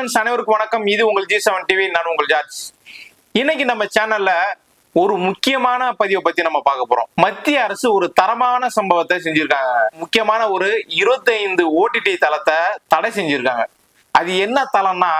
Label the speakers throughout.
Speaker 1: Friends அனைவருக்கும் வணக்கம். இது உங்கள் ஜி செவன் டிவி நான் உங்கள் ஜார்ஜ். இன்னைக்கு நம்ம சேனல்ல ஒரு முக்கியமான பதிவை பத்தி நம்ம பார்க்க போறோம். மத்திய அரசு ஒரு தரமான சம்பவத்தை செஞ்சிருக்காங்க. முக்கியமான ஒரு 25 ஓடிடி தளத்தை தடை செஞ்சிருக்காங்க. அது என்ன தளம்னா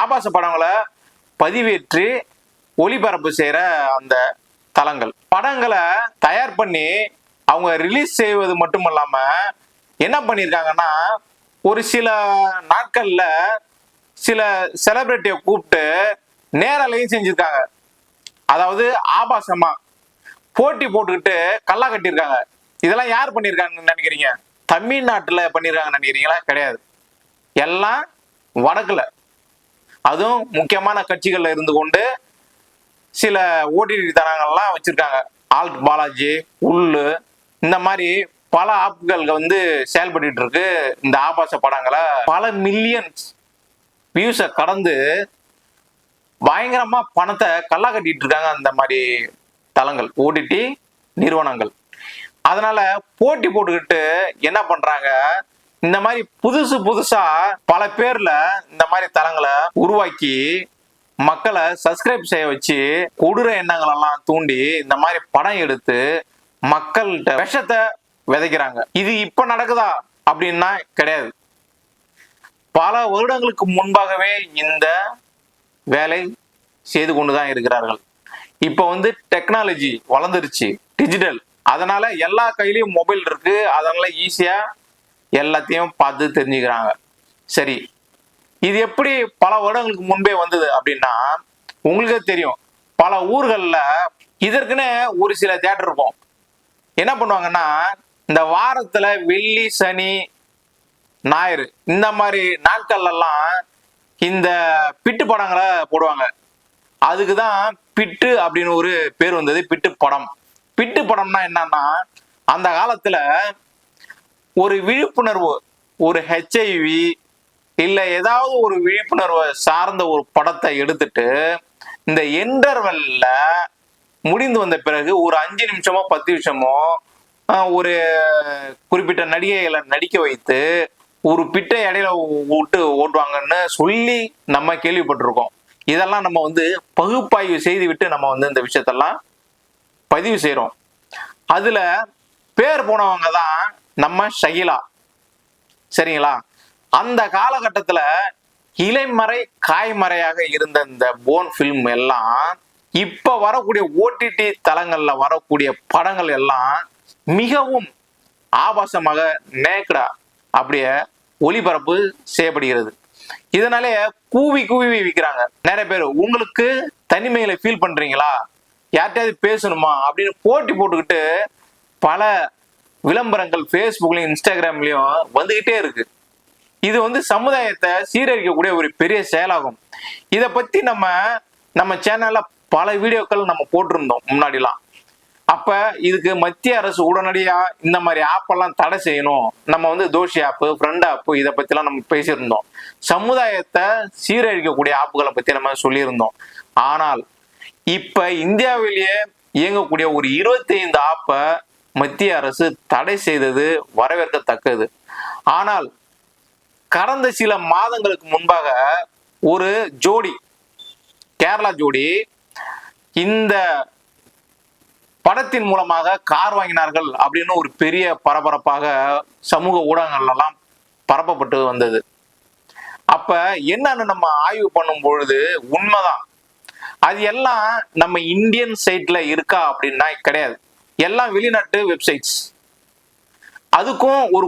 Speaker 1: ஆபாச படங்களை பதிவேற்று ஒளிபரப்பு செய்யற அந்த தளங்கள். படங்களை தயார் பண்ணி அவங்க ரிலீஸ் செய்வது மட்டும் இல்லாம என்ன பண்ணியிருக்காங்கன்னா ஒரு சில நாட்கள்ல சில செலிபிரிட்டியை கூப்பிட்டு நேரலையும் செஞ்சிருக்காங்க. அதாவது ஆபாசமா போட்டி போட்டுக்கிட்டு கல்லா கட்டியிருக்காங்க. இதெல்லாம் யார் பண்ணியிருக்காங்கன்னு நினைக்கிறீங்க? தமிழ்நாட்டுல பண்ணியிருக்காங்கன்னு நினைக்கிறீங்களா? கிடையாது. எல்லாம் வடக்குல. அதுவும் முக்கியமான கட்சிகள்ல இருந்து கொண்டு சில ஓடிடி தனங்கள்லாம் வச்சிருக்காங்க. ஆல்ட் பாலாஜி உள்ளு இந்த மாதிரி பல ஆப்கள் வந்து செயல்பட்டு இருக்கு இந்த ஆபாச படங்களை. பல மில்லியன்ஸ் வியூஸை கடந்து பயங்கரமா பணத்தை கல்லா கட்டிட்டு இருக்காங்க அந்த மாதிரி தளங்கள் ஓடிடி நிறுவனங்கள். அதனால போட்டி போட்டுக்கிட்டு என்ன பண்றாங்க? இந்த மாதிரி புதுசு புதுசா பல பேர்ல இந்த மாதிரி தளங்களை உருவாக்கி மக்களை சப்ஸ்கிரைப் செய்ய வச்சு கொடூர எண்ணங்கள் எல்லாம் தூண்டி இந்த மாதிரி படம் எடுத்து மக்கள்கிட்ட விஷத்தை விதைக்கிறாங்க. இது இப்ப நடக்குதா? அப்படின்னா கிடையாது. பல வருடங்களுக்கு முன்பாகவே இந்த வேலை செய்து கொண்டு தான் இருக்கிறார்கள். இப்போ வந்து டெக்னாலஜி வளர்ந்துருச்சு டிஜிட்டல் அதனால எல்லா கையிலையும் மொபைல் இருக்கு. அதனால ஈஸியா எல்லாத்தையும் பார்த்து தெரிஞ்சுக்கிறாங்க. சரி இது எப்படி பல வருடங்களுக்கு முன்பே வந்தது அப்படின்னா உங்களுக்கே தெரியும். பல ஊர்களில் இதற்குன்னு ஒரு சில தேட்டர் இருக்கும். என்ன பண்ணுவாங்கன்னா இந்த வாரத்துல வெள்ளி சனி ஞாயிறு. இந்த மாதிரி நாட்கள்லாம் இந்த பிட்டு படங்களை போடுவாங்க. அதுக்கு தான் பிட்டு அப்படின்னு ஒரு பேர் வந்தது பிட்டு படம். பிட்டு படம்னா என்னன்னா அந்த காலத்துல ஒரு விழிப்புணர்வு ஒரு ஹெச்ஐவி இல்லை ஏதாவது ஒரு விழிப்புணர்வை சார்ந்த ஒரு படத்தை எடுத்துட்டு இந்த என்டர்வெல்ல முடிந்து வந்த பிறகு ஒரு அஞ்சு நிமிஷமோ பத்து நிமிஷமோ ஒரு குறிப்பிட்ட நடிகைகளை நடிக்க வைத்து ஒரு பிட்டை இடையில விட்டு ஓட்டுவாங்கன்னு சொல்லி நம்ம கேள்விப்பட்டிருக்கோம். இதெல்லாம் நம்ம வந்து பகுப்பாய்வு செய்து விட்டு நம்ம வந்து இந்த விஷயத்தெல்லாம் பதிவு செய்கிறோம் அதில் பேர் போனவங்க தான் நம்ம ஷகிலா. சரிங்களா? அந்த காலகட்டத்துல இலைமறை காய்மறையாக இருந்த இந்த போன் ஃபில்ம் எல்லாம் இப்போ வரக்கூடிய ஓடிடி தளங்கள்ல வரக்கூடிய படங்கள் எல்லாம் மிகவும் ஆபாசமாக நேக்கடா அப்படியே ஒளிபரப்பு செய்யப்படுகிறது. இதனாலே கூவி கூவி விற்கிறாங்க நிறைய பேர் உங்களுக்கு தனிமையில ஃபீல் பண்றீங்களா? யார்கிட்டயாவது பேசணுமா? அப்படின்னு போட்டி போட்டுக்கிட்டு பல விளம்பரங்கள் ஃபேஸ்புக்லயும் இன்ஸ்டாகிராம்லயும் வந்துகிட்டே இருக்கு. இது வந்து சமுதாயத்தை சீரழிக்கக்கூடிய ஒரு பெரிய செயலாகும். இதை பத்தி நம்ம நம்ம சேனல்ல பல வீடியோக்கள் நம்ம போட்டிருந்தோம் முன்னாடிலாம். அப்ப இதுக்கு மத்திய அரசு உடனடியா இந்த மாதிரி ஆப் எல்லாம் தடை செய்யணும். நம்ம வந்து தோஷி ஆப்பு ஃப்ரெண்ட் ஆப்பு இதை பத்தி எல்லாம் நம்ம பேசியிருந்தோம். சமுதாயத்தை சீரழிக்கக்கூடிய ஆப்புகளை பத்தி நம்ம சொல்லியிருந்தோம். ஆனால் இப்ப இந்தியாவிலேயே இயங்கக்கூடிய ஒரு 25 ஆப்பை மத்திய அரசு தடை செய்தது வரவேற்கத்தக்கது. ஆனால் கடந்த சில மாதங்களுக்கு முன்பாக ஒரு ஜோடி கேரளா ஜோடி இந்த படத்தின் மூலமாக கார் வாங்கினார்கள் அப்படின்னு ஒரு பெரிய பரபரப்பாக சமூக ஊடகங்கள்லாம் பரப்பப்பட்டு வந்தது. அப்ப என்னன்னு நம்ம ஆய்வு பண்ணும் பொழுது உண்மைதான். அது எல்லாம் நம்ம இந்தியன் சைட்ல இருக்கா அப்படின்னா கிடையாது. எல்லாம் வெளிநாட்டு வெப்சைட்ஸ். அதுக்கும் ஒரு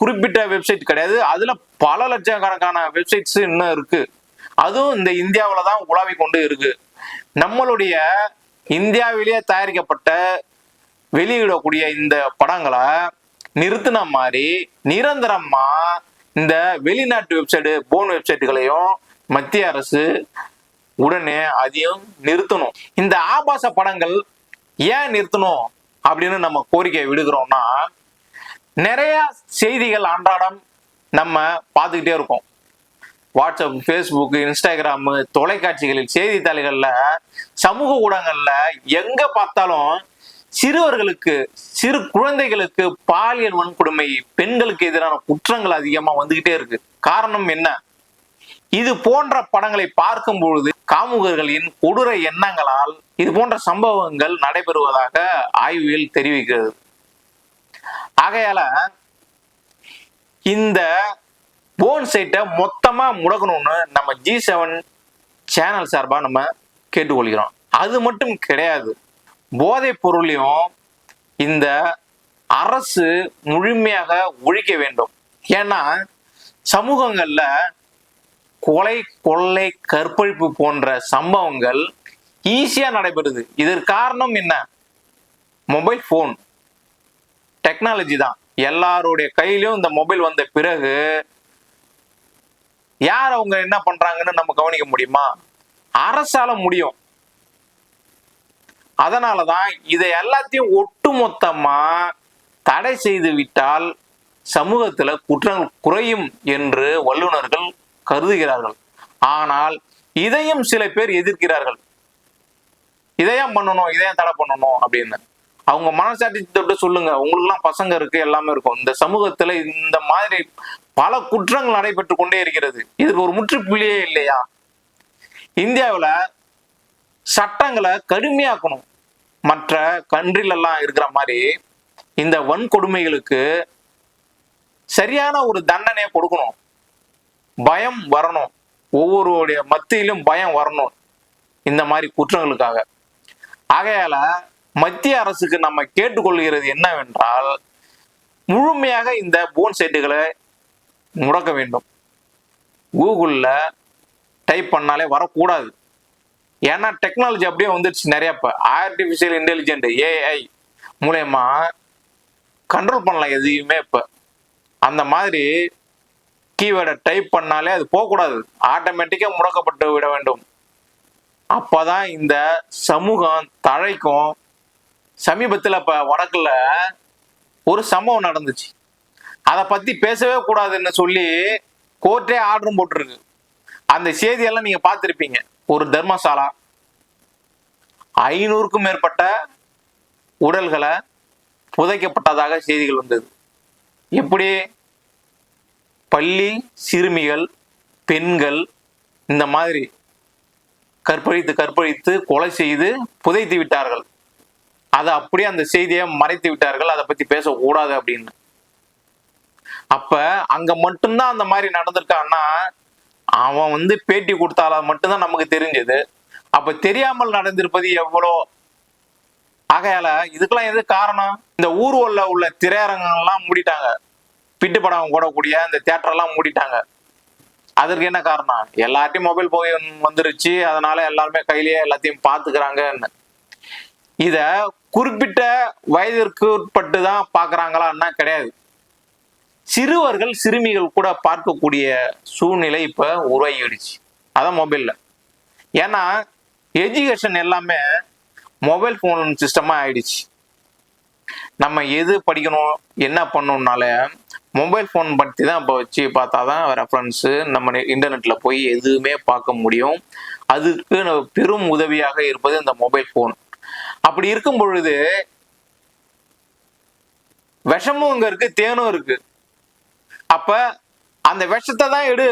Speaker 1: குறிப்பிட்ட வெப்சைட் கிடையாது. அதுல பல லட்சக்கணக்கான வெப்சைட்ஸ் இன்னும் இருக்கு. அதுவும் இந்த இந்தியாவில தான் உலாவி கொண்டு இருக்கு. நம்மளுடைய இந்தியாவிலேயே தயாரிக்கப்பட்ட வெளியிடக்கூடிய இந்த படங்களை நிறுத்தின மாதிரி நிரந்தரமா இந்த வெளிநாட்டு வெப்சைட்டு போன் வெப்சைட்டுகளையும் மத்திய அரசு உடனே அதையும் நிறுத்தணும். இந்த ஆபாச படங்கள் ஏன் நிறுத்தணும் அப்படின்னு நம்ம கோரிக்கை விடுகிறோம்னா நிறைய செய்திகள் அன்றாடம் நம்ம பார்த்துக்கிட்டே இருக்கோம். வாட்ஸ்அப் ஃபேஸ்புக் இன்ஸ்டாகிராம் தொலைக்காட்சிகளில் செய்தித்தாள்கள்ல சமூக ஊடகங்கள்ல எங்க பார்த்தாலும் சிறுவர்களுக்கு சிறு குழந்தைகளுக்கு பாலியல் வன்கொடுமை பெண்களுக்கு எதிரான குற்றங்கள் அதிகமா வந்துகிட்டே இருக்கு. காரணம் என்ன? இது போன்ற படங்களை பார்க்கும் பொழுது காமுகர்களின் கொடூர எண்ணங்களால் இது போன்ற சம்பவங்கள் நடைபெறுவதாக ஆய்வுகள் தெரிவிக்கிறது. ஆகையால இந்த போன் சைட்டை மொத்தமாக முடக்கணும்னு நம்ம ஜி செவன் சேனல் சார்பாக நம்ம கேட்டுக்கொள்கிறோம். அது மட்டும் கிடையாது. போதைப் பொருளையும் இந்த அரசு முழுமையாக ஒழிக்க வேண்டும். ஏன்னா சமூகங்கள்ல கொலை கொள்ளை கற்பழிப்பு போன்ற சம்பவங்கள் ஈஸியா நடைபெறுது. இதற்கு காரணம் என்ன? மொபைல் ஃபோன் டெக்னாலஜி தான். எல்லாருடைய கையிலையும் இந்த மொபைல் வந்த பிறகு யார் அவங்க என்ன பண்றாங்கன்னு நம்ம கவனிக்க முடியுமா? அரசால முடியும். அதனாலதான் இதை எல்லாத்தையும் ஒட்டுமொத்தமா தடை செய்து விட்டால் சமூகத்துல குற்றங்கள் குறையும் என்று வல்லுநர்கள் கருதுகிறார்கள். ஆனால் இதையும் சில பேர் எதிர்க்கிறார்கள். இதையும் பண்ணணும் இதையும் தடை பண்ணணும் அப்படின்னு. அவங்க மனசாட்சி தொட்டு சொல்லுங்க. உங்களுக்குலாம் பசங்க இருக்கு எல்லாமே இருக்கும். இந்த சமூகத்துல இந்த மாதிரி பல குற்றங்கள் நடைபெற்று கொண்டே இருக்கிறது. இதுக்கு ஒரு முற்றுப்புள்ளியே இல்லையா? இந்தியாவுல சட்டங்களை கடுமையாக்கணும். மற்ற கண்ட்ரில எல்லாம் இருக்கிற மாதிரி இந்த வன்கொடுமைகளுக்கு சரியான ஒரு தண்டனையை கொடுக்கணும். பயம் வரணும். ஒவ்வொருடைய மத்தியிலும் பயம் வரணும். இந்த மாதிரி குற்றங்களுக்காக. ஆகையால மத்திய அரசுக்கு நம்ம கேட்டுக்கொள்கிறது என்னவென்றால் முழுமையாக இந்த போன் சைட்டுகளை முடக்க வேண்டும் கூகுளில் டைப் பண்ணாலே வரக்கூடாது. ஏன்னா டெக்னாலஜி அப்படியே வந்துருச்சு நிறையா இப்போ. ஆர்டிஃபிஷியல் இன்டெலிஜென்ட் ஏஐ மூலயமா கண்ட்ரோல் பண்ணலாம் எதையுமே இப்போ. அந்த மாதிரி கீவேர்டை டைப் பண்ணாலே அது போகக்கூடாது. ஆட்டோமேட்டிக்காக முடக்கப்பட்டு விட வேண்டும். அப்போ தான் இந்த சமூகம் தழைக்கும். சமீபத்தில் இப்போ வடக்கில் ஒரு சம்பவம் நடந்துச்சு. அதை பத்தி பேசவே கூடாதுன்னு சொல்லி கோர்ட்டே ஆர்டரும் போட்டிருக்கு. அந்த செய்தியெல்லாம் நீங்க பார்த்துருப்பீங்க. ஒரு தர்மசாலா ஐநூறுக்கும் மேற்பட்ட உடல்களை புதைக்கப்பட்டதாக செய்திகள் வந்தது. எப்படி? பள்ளி சிறுமிகள் பெண்கள் இந்த மாதிரி கற்பழித்து கற்பழித்து கொலை செய்து புதைத்து விட்டார்கள். அதை அப்படியே அந்த செய்தியை மறைத்து விட்டார்கள். அதை பற்றி பேசக்கூடாது அப்படின்னு. அப்ப அங்க மட்டும்தான் அந்த மாதிரி நடந்திருக்கான்னா அவன் வந்து பேட்டி கொடுத்தால மட்டும்தான் நமக்கு தெரிஞ்சது. அப்ப தெரியாமல் நடந்திருப்பது எவ்வளோ? ஆகையால இதுக்கெல்லாம் எது காரணம்? இந்த ஊர்வல்ல உள்ள திரையரங்கங்கள்லாம் மூடிட்டாங்க. பிட்டு படம் போடக்கூடிய இந்த தியேட்டர் எல்லாம் மூடிட்டாங்க. அதற்கு என்ன காரணம்? எல்லார்ட்டையும் மொபைல் போய் வந்துருச்சு. அதனால எல்லாருமே கையிலேயே எல்லாத்தையும் பாத்துக்கிறாங்கன்னு இத குறிப்பிட்ட வயதிற்கு உட்பட்டு தான் பாக்குறாங்களான்னா கிடையாது. சிறுவர்கள் சிறுமிகள் கூட பார்க்கக்கூடிய சூழ்நிலை இப்போ உருவாகிடுச்சு. அதான் மொபைலில் ஏன்னா எஜுகேஷன் எல்லாமே மொபைல் ஃபோன் சிஸ்டமாக ஆயிடுச்சு. நம்ம எது படிக்கணும் என்ன பண்ணணும்னால மொபைல் ஃபோன் பற்றி தான் இப்போ வச்சு பார்த்தா தான் ரெஃபரன்ஸு நம்ம இன்டர்நெட்டில் போய் எதுவுமே பார்க்க முடியும். அதுக்கு பெரும் உதவியாக இருப்பது இந்த மொபைல் ஃபோன் அப்படி இருக்கும் பொழுது விஷமும் இங்கே இருக்குது தேனும் இருக்குது அப்ப அந்த விஷத்தை தான் எடு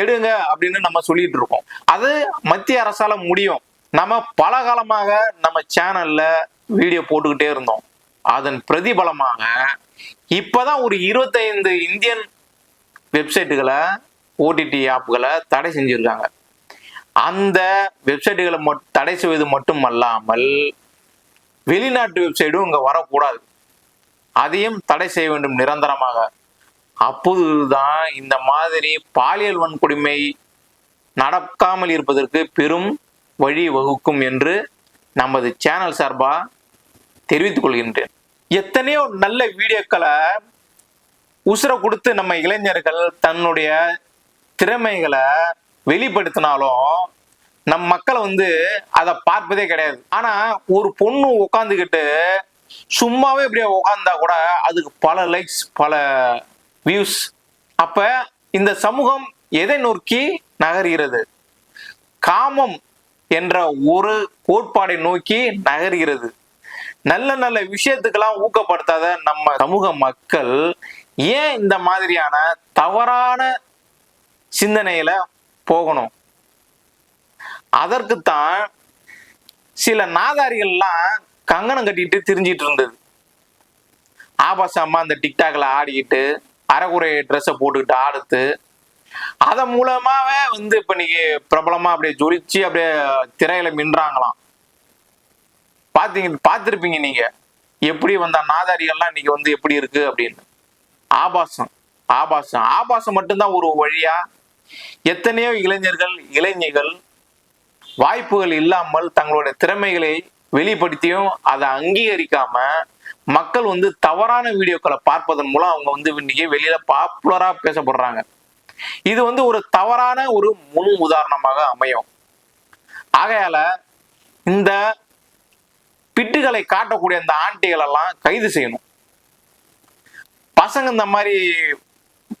Speaker 1: எடுங்க அப்படின்னு நம்ம சொல்லிட்டு இருக்கோம். அது மத்திய அரசால முடியும். நம்ம பல காலமாக நம்ம சேனல்ல வீடியோ போட்டுக்கிட்டே இருந்தோம். அதன் பிரதிபலமாக இப்பதான் ஒரு இருபத்தைந்து இந்தியன் வெப்சைட்டுகளை ஓடிடி ஆப்புகளை தடை செஞ்சிருக்காங்க. அந்த வெப்சைட்டுகளை மட் தடை செய்வது மட்டுமல்லாமல் வெளிநாட்டு வெப்சைட்டும் இங்கே வரக்கூடாது. அதையும் தடை செய்ய வேண்டும் நிரந்தரமாக. அப்போதுதான் இந்த மாதிரி பாலியல் வன்கொடுமை நடக்காமல் இருப்பதற்கு பெரும் வழி வகுக்கும் என்று நமது சேனல் சார்பா தெரிவித்துக் கொள்கின்றேன். எத்தனையோ நல்ல வீடியோக்களை உசுர கொடுத்து நம்ம இளைஞர்கள் தன்னுடைய திறமைகளை வெளிப்படுத்தினாலும் நம் மக்களை வந்து அதை பார்ப்பதே கிடையாது. ஆனா ஒரு பொண்ணு உட்காந்துக்கிட்டு சும்மாவே இப்படியே உட்காந்தா கூட அதுக்கு பல லைக்ஸ் பல வியூஸ் அப்ப இந்த சமூகம் எதை நோக்கி நகர்கிறது? காமம் என்ற ஒரு கோட்பாடை நோக்கி நகர்கிறது. நல்ல நல்ல விஷயத்துக்கெல்லாம் ஊக்கப்படுத்தாத நம்ம சமூக மக்கள் ஏன் இந்த மாதிரியான தவறான சிந்தனையில போகணும்? அதற்குத்தான் சில நாதாரிகள்லாம் கங்கணம் கட்டிட்டு திரிஞ்சிட்டு இருந்தது. ஆபாசமா அந்த டிக்டாக்ல ஆடிக்கிட்டு அரைக்குறை ட்ரெஸ்ஸை போட்டுக்கிட்டு ஆடுத்து அதன் மூலமாவே வந்து இப்ப இன்னைக்கு பிரபலமா அப்படியே ஜொலிச்சு அப்படியே திரையில மின்றாங்களாம். பாத்தீங்க பார்த்துருப்பீங்க நீங்க. எப்படி வந்த நாதாரியெல்லாம் இன்னைக்கு வந்து எப்படி இருக்கு அப்படின்னு. ஆபாசம் ஆபாசம். ஆபாசம் மட்டும்தான் ஒரு வழியா எத்தனையோ இளைஞர்கள் இளைஞர்கள் வாய்ப்புகள் இல்லாமல் தங்களுடைய திறமைகளை வெளிப்படுத்தியும் அதை அங்கீகரிக்காம மக்கள் வந்து தவறான வீடியோக்களை பார்ப்பதன் மூலம் அவங்க வந்து இன்னைக்கு வெளியில பாப்புலரா பேசப்படுறாங்க. இது வந்து ஒரு தவறான ஒரு முன் உதாரணமாக அமையும். ஆகையால இந்த பிட்டுகளை காட்டக்கூடிய அந்த ஆண்டிகள் எல்லாம் கைது செய்யணும். பசங்க இந்த மாதிரி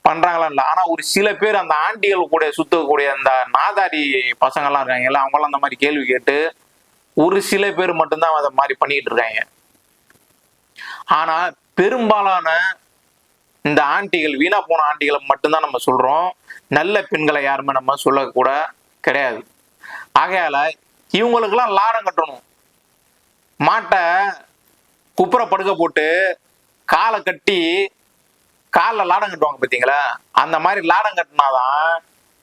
Speaker 1: பண்றாங்களா இல்லை? ஆனா ஒரு சில பேர் அந்த ஆண்டிகள் கூட சுத்தக்கூடிய அந்த நாதாரி பசங்க எல்லாம் இருக்காங்கல்ல அவங்க எல்லாம் அந்த மாதிரி கேள்வி கேட்டு ஒரு சில பேர் மட்டும்தான் அதை மாதிரி பண்ணிட்டு இருக்காங்க. ஆனா பெரும்பாலான இந்த ஆண்டிகள் வீணா போன ஆண்டிகளை மட்டும்தான் நம்ம சொல்றோம். நல்ல பெண்களை யாருமே நம்ம சொல்லக்கூட கிடையாது. ஆகையால இவங்களுக்கெல்லாம் லாடம் கட்டணும். மாட்டை குப்புற படுக்க போட்டு காலை கட்டி காலில் லாடம் கட்டுவாங்க பார்த்தீங்களா? அந்த மாதிரி லாடம் கட்டினாதான்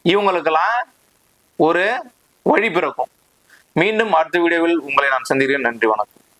Speaker 1: இவங்களுக்கெல்லாம் ஒரு வழி பிறக்கும். மீண்டும் அடுத்த வீடியோவில் உங்களை நான் சந்திக்கிறேன். நன்றி வணக்கம்.